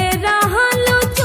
চোখে রাহালো